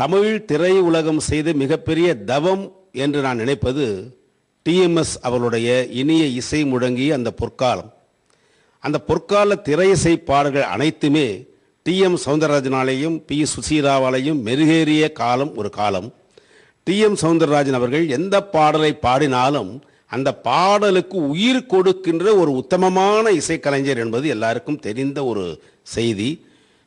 தமிழ் திரை உலகம் செய்த மிகப்பெரிய தவம் என்று நான் நினைப்பது டிஎம்எஸ் அவளுடைய இனிய இசை முழங்கிய அந்த பொற்காலம். அந்த பொற்கால திரையிசை பாடல்கள் அனைத்துமே டிஎம் சவுந்தரராஜனாலேயும் பி சுசீராவாலையும் மெருகேறிய காலம் ஒரு காலம். டிஎம் சவுந்தரராஜன் அவர்கள் எந்த பாடலை பாடினாலும் அந்த பாடலுக்கு உயிர் கொடுக்கின்ற ஒரு உத்தமமான இசைக்கலைஞர் என்பது எல்லாருக்கும் தெரிந்த ஒரு செய்தி.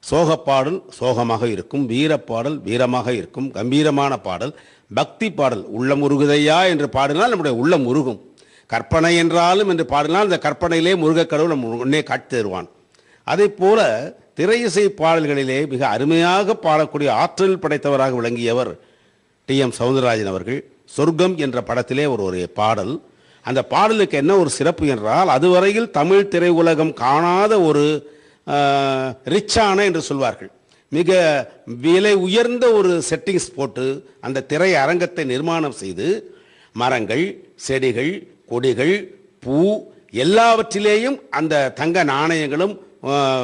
சோகப்பாடல் சோகமாக இருக்கும் வீரப்பாடல் வீரமாக இருக்கும் கம்பீரமான பாடல் பக்தி பாடல் உள்ளம் உருகுதையா என்று பாடினால் நம்முடைய உள்ளம் உருகும். கற்பனை என்றாலும் என்று பாடினால் அந்த கற்பனையிலே முருகக் கடவுள் நம்ம முன்னே காட்சி தருவான். அதே போல திரை இசை பாடல்களிலே மிக அருமையாக பாடக்கூடிய ஆற்றல் படைத்தவராக விளங்கியவர் டி. எம். சவுந்தரராஜன் அவர்கள் சொர்க்கம் என்ற படத்திலே ஒரு ஒரு பாடல். அந்த பாடலுக்கு என்ன ஒரு சிறப்பு என்றால் அதுவரையில் தமிழ் திரையுலகம் காணாத ஒரு ரிச்சான என்று சொல்வார்கள். மிக விலை உயர்ந்த ஒரு செட்டிங்ஸ் போட்டு அந்த திரை அரங்கத்தை நிர்மாணம் செய்து மரங்கள் செடிகள் கொடிகள் பூ எல்லாவற்றிலேயும் அந்த தங்க நாணயங்களும்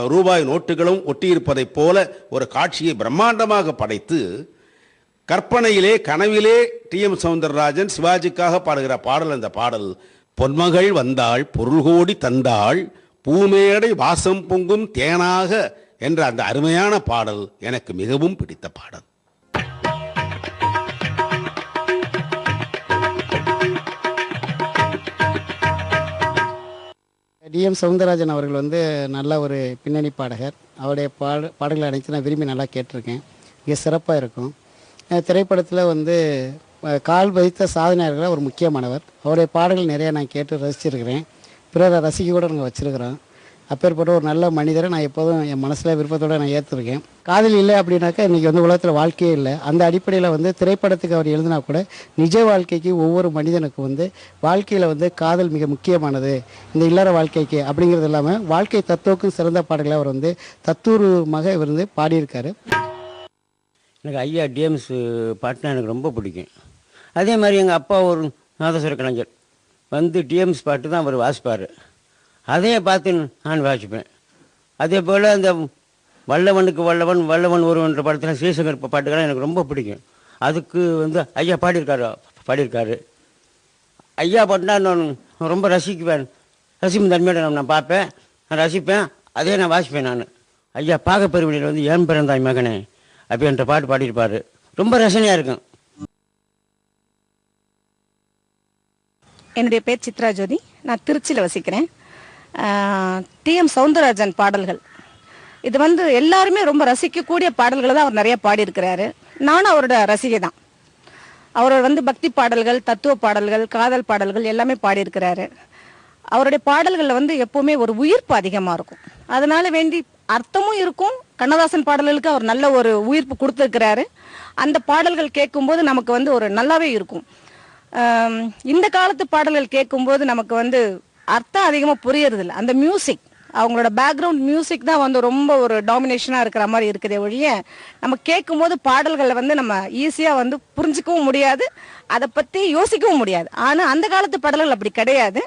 ரூபாய் நோட்டுகளும் ஒட்டியிருப்பதைப் போல ஒரு காட்சியை பிரம்மாண்டமாக படைத்து கற்பனையிலே கனவிலே டி எம் சவுந்தரராஜன் சிவாஜிக்காக பாடுகிற பாடல் அந்த பாடல் பொன்மகள் வந்தாள் பொருள் கோடி தந்தாள் பூமேடை வாசம் பொங்கும் தேனாக என்ற அந்த அருமையான பாடல் எனக்கு மிகவும் பிடித்த பாடல். டிஎம் சவுந்தரராஜன் அவர்கள் வந்து நல்ல ஒரு பின்னணி பாடகர். அவருடைய பாட பாடல்களை அனைத்து நான் விரும்பி நல்லா கேட்டிருக்கேன். மிக சிறப்பாக இருக்கும். திரைப்படத்தில் வந்து கால் வைத்த சாதனையாளர்கள் ஒரு முக்கியமானவர். அவருடைய பாடல்கள் நிறையா நான் கேட்டு ரசிச்சிருக்கிறேன். பிறரை ரசிக்க கூட நாங்கள் வச்சுருக்கிறோம். அப்பேற்பட்ட ஒரு நல்ல மனிதரை நான் எப்போதும் என் மனசில் விருப்பத்தோடு நான் ஏற்றுருக்கேன் காதல் இல்லை அப்படின்னாக்கா இன்றைக்கி வந்து உலகத்தில் வாழ்க்கையே இல்லை. அந்த அடிப்படையில் வந்து திரைப்படத்துக்கு அவர் எழுதினா கூட நிஜ வாழ்க்கைக்கு ஒவ்வொரு மனிதனுக்கு வந்து வாழ்க்கையில் வந்து காதல் மிக முக்கியமானது. இந்த இல்லற வாழ்க்கைக்கு அப்படிங்கிறது இல்லாமல் வாழ்க்கை தத்துவக்கும் சிறந்த பாடல்களை அவர் வந்து தத்துவமாக இவர் வந்து பாடியிருக்காரு. எனக்கு ஐயா டிஎம்ஸ் பாட்டுனா எனக்கு ரொம்ப பிடிக்கும். அதே மாதிரி எங்கள் அப்பா ஒரு நாதஸ்வர கலைஞர். வந்து டிஎம்ஸ் பாட்டு தான் அவர் வாசிப்பார். அதையே பார்த்து நான் வாசிப்பேன். அதே போல் அந்த வல்லவனுக்கு வல்லவன் வல்லவன் ஒருவன்ற படத்தில் ஸ்ரீசங்கர் பாட்டுக்கெல்லாம் எனக்கு ரொம்ப பிடிக்கும். அதுக்கு வந்து ஐயா பாடியிருக்காரு பாடியிருக்காரு. ஐயா பாட்டுனா நான் ரொம்ப ரசிக்குவேன். ரசிக்கும் தன்மையோட நான் நான் பார்ப்பேன். நான் ரசிப்பேன். அதே நான் வாசிப்பேன் நான். ஐயா பாக வந்து ஏன் பிறந்தாய் மகனே? அப்படின்ற பாட்டு பாடியிருப்பார். ரொம்ப ரசனையாக இருக்கும். என்னுடைய பேர் சித்ரா ஜோதி. நான் திருச்சியில் வசிக்கிறேன். டிஎம் சவுந்தரராஜன் பாடல்கள். இது வந்து எல்லாருமே ரொம்ப ரசிக்கக்கூடிய பாடல்களை தான் அவர் நிறைய பாடியிருக்கிறாரு. நானும் அவரோட ரசிகை தான். அவர் வந்து பக்தி பாடல்கள் தத்துவ பாடல்கள் காதல் பாடல்கள் எல்லாமே பாடியிருக்கிறாரு. அவருடைய பாடல்களில் வந்து எப்போவுமே ஒரு உயிர்ப்பு அதிகமாக இருக்கும். அதனால வேண்டி அர்த்தமும் இருக்கும். கண்ணதாசன் பாடல்களுக்கு அவர் நல்ல ஒரு உயிர்ப்பு கொடுத்துருக்கிறாரு. அந்த பாடல்கள் கேட்கும்போது நமக்கு வந்து ஒரு நல்லாவே இருக்கும். இந்த காலத்து பாடல்கள் கேட்கும்போது நமக்கு வந்து அர்த்தம் அதிகமாக புரியறதில்ல. அந்த மியூசிக் அவங்களோட பேக்ரவுண்ட் மியூசிக் தான் வந்து ரொம்ப ஒரு டாமினேஷனாக இருக்கிற மாதிரி இருக்குதே ஒழிய நம்ம கேட்கும்போது பாடல்களை வந்து நம்ம ஈஸியாக வந்து புரிஞ்சுக்கவும் முடியாது அதை பற்றி யோசிக்கவும் முடியாது. ஆனால் அந்த காலத்து பாடல்கள் அப்படி கிடையாது.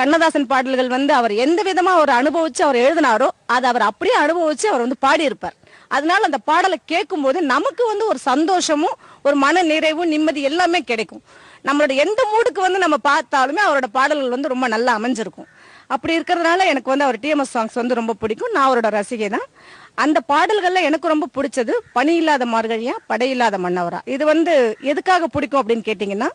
கண்ணதாசன் பாடல்கள் வந்து அவர் எந்த விதமாக அவர் அனுபவித்து அவர் எழுதினாரோ அதை அவர் அப்படியே அனுபவித்து அவர் வந்து பாடியிருப்பார். அதனால அந்த பாடலை கேட்கும்போது நமக்கு வந்து ஒரு சந்தோஷமும் ஒரு மன நிறைவும் நிம்மதி எல்லாமே கிடைக்கும். நம்மளோட எந்த மூடுக்கு வந்து நம்ம பார்த்தாலுமே அவரோட பாடல்கள் வந்து ரொம்ப நல்லா அமைஞ்சிருக்கும். அப்படி இருக்கிறதுனால எனக்கு வந்து அவர் டிஎம்எஸ் சாங்ஸ் வந்து ரொம்ப பிடிக்கும். நான் அவரோட ரசிகை தான். அந்த பாடல்கள்ல எனக்கு ரொம்ப பிடிச்சது பணி இல்லாத மார்கழியா படை இல்லாத மன்னவரா. இது வந்து எதுக்காக பிடிக்கும் அப்படின்னு கேட்டிங்கன்னா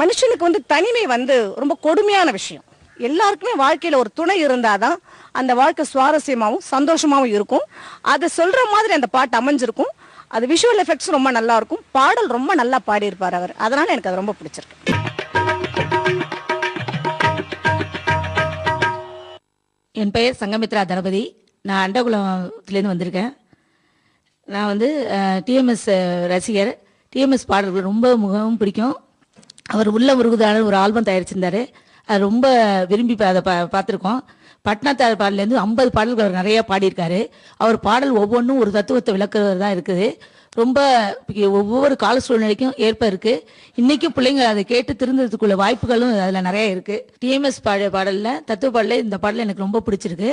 மனுஷனுக்கு வந்து தனிமை வந்து ரொம்ப கொடுமையான விஷயம். எல்லாருக்குமே வாழ்க்கையில ஒரு துணை இருந்தாதான் அந்த வாழ்க்கை சுவாரஸ்யமாகவும் சந்தோஷமாகவும் இருக்கும். அதை சொல்ற மாதிரி அந்த பாட்டு அமைஞ்சிருக்கும். அது விஷுவல் எஃபெக்ட்ஸ் ரொம்ப நல்லா இருக்கும் பாடல் ரொம்ப நல்லா பாடியிருப்பார் அவர். அதனால எனக்கு அது ரொம்ப பிடிச்சிருக்கு. என் பெயர் சங்கமித்ரா தளபதி. நான் அண்டகுளத்துலேருந்து வந்திருக்கேன். நான் வந்து டிஎம்எஸ் ரசிகர். டிஎம்எஸ் பாடல்கள் ரொம்ப மிகவும் பிடிக்கும். அவர் உள்ள முருகுதான ஒரு ஆல்பம் தயாரிச்சிருந்தார். அது ரொம்ப விரும்பி பா- அதை பா பார்த்துருக்கோம். பட்னத்தார் பாடலேருந்து ஐம்பது பாடல்கள் அவர் நிறைய பாடியிருக்காரு. அவர் பாடல் ஒவ்வொன்றும் ஒரு தத்துவத்தை விளக்குறது தான் இருக்குது. ரொம்ப ஒவ்வொரு கால சூழ்நிலைக்கும் ஏற்ப இருக்கு. இன்னைக்கும் பிள்ளைங்க அதை கேட்டு திருந்ததுக்குள்ள வாய்ப்புகளும் அதில் நிறைய இருக்கு. டிஎம்எஸ் பாட பாடலில் தத்துவ பாடலில் இந்த பாடல் எனக்கு ரொம்ப பிடிச்சிருக்கு.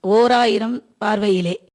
ஓராயிரம் பார்வையிலே.